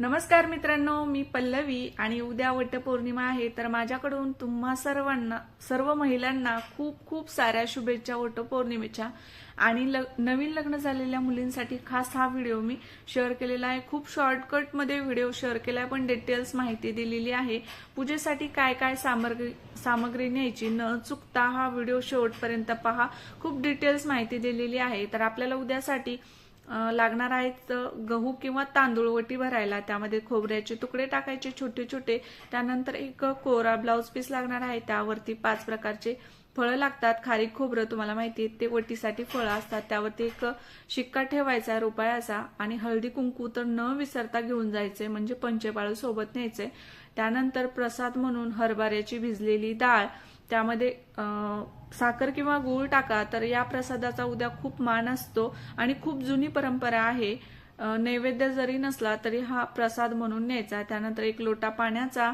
नमस्कार मित्रांनो मी पल्लवी आणि उद्या वटपौर्णिमा आहे तर माझ्याकडून तुम्हा सर्वांना सर्व महिलांना खूप खूप साऱ्या शुभेच्छा वटपौर्णिमेच्या. आणि लग नवीन लग्न झालेल्या मुलींसाठी खास हा व्हिडिओ मी शेअर केलेला आहे. खूप शॉर्टकटमध्ये व्हिडिओ शेअर केला आहे पण डिटेल्स माहिती दिलेली आहे. पूजेसाठी काय काय सामग्री सामग्री न्यायची न चुकता हा व्हिडिओ शेवटपर्यंत पहा. खूप डिटेल्स माहिती दिलेली आहे. तर आपल्याला उद्यासाठी लागणार आहेत गहू किंवा तांदूळ वटी भरायला. त्यामध्ये खोबऱ्याचे तुकडे टाकायचे छोटे छोटे त्यानंतर एक कोरा ब्लाऊज पीस लागणार आहे. त्यावरती पाच प्रकारचे फळं लागतात खारीक खोबरं तुम्हाला माहिती आहे ते वटीसाठी फळं असतात त्यावरती एक शिक्का ठेवायचा रुपयाचा आणि हळदी कुंकू तर न विसरता घेऊन जायचे म्हणजे पंचेपाळू सोबत न्यायचे. त्यानंतर प्रसाद म्हणून हरभऱ्याची भिजलेली डाळ त्यामध्ये साखर किंवा गूळ टाका तर या प्रसादाचा उद्या खूप मान असतो आणि खूप जुनी परंपरा आहे. नैवेद्य जरी नसला तरी हा प्रसाद म्हणून न्यायचा त्यानंतर एक लोटा पाण्याचा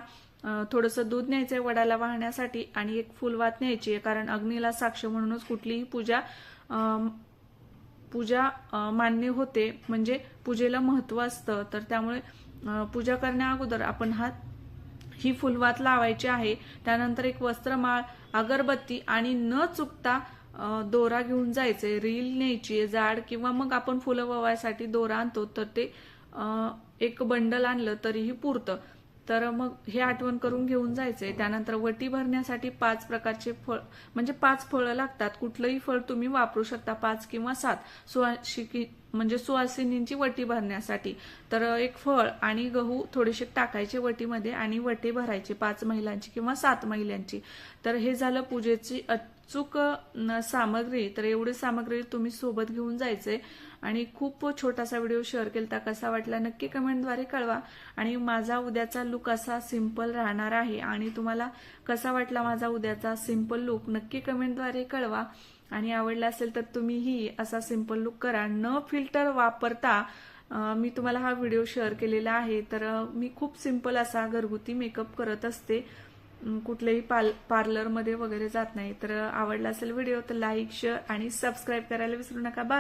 थोडंसं दूध न्यायचंय वडाला वाहण्यासाठी आणि एक फुलवात न्यायची आहे कारण अग्नीला साक्ष म्हणूनच कुठलीही पूजा पूजा मान्य होते. म्हणजे पूजेला महत्त्व असतं. तर त्यामुळे पूजा करण्या अगोदर आपण हा ही फुलवात लावायची आहे. त्यानंतर एक वस्त्रमाळ अगरबत्ती आणि न चुकता दोरा घेऊन जायचे रील न्यायची जाड किंवा मग आपण फुलं ववायसाठी दोरा आणतो तर ते एक बंडल आणलं तरीही पुरतं. तर मग हे आठवण करून घेऊन जायचे त्यानंतर वटी भरण्यासाठी पाच प्रकारचे फळ म्हणजे पाच फळं लागतात. कुठलंही फळ तुम्ही वापरू शकता पाच किंवा सात. सुवासिकी म्हणजे सुवासिनींची वटी भरण्यासाठी. तर एक फळ आणि गहू थोडेसे टाकायचे वटीमध्ये आणि वटी भरायचे पाच महिलांची किंवा सात महिलांची. तर हे झालं पूजेची अचूक सामग्री. तर एवढी सामग्री तुम्ही सोबत घेऊन जायचे आणि खूप छोटासा व्हिडिओ शेअर केला कसा वाटला नक्की कमेंटद्वारे कळवा. आणि माझा उद्याचा लुक असा सिंपल राहणार आहे आणि तुम्हाला कसा वाटला माझा उद्याचा सिंपल लुक नक्की कमेंटद्वारे कळवा. आणि आवडला असेल तर तुम्हीही असा सिंपल लुक करा. न फिल्टर वापरता मी तुम्हाला हा व्हिडिओ शेअर केलेला आहे. तर मी खूप सिंपल असा घरगुती मेकअप करत असते. कुठल्याही पाल पार्लरमध्ये वगैरे जात नाही. तर आवडला असेल व्हिडिओ तर लाईक शेअर आणि सबस्क्राईब करायला विसरू नका. बाय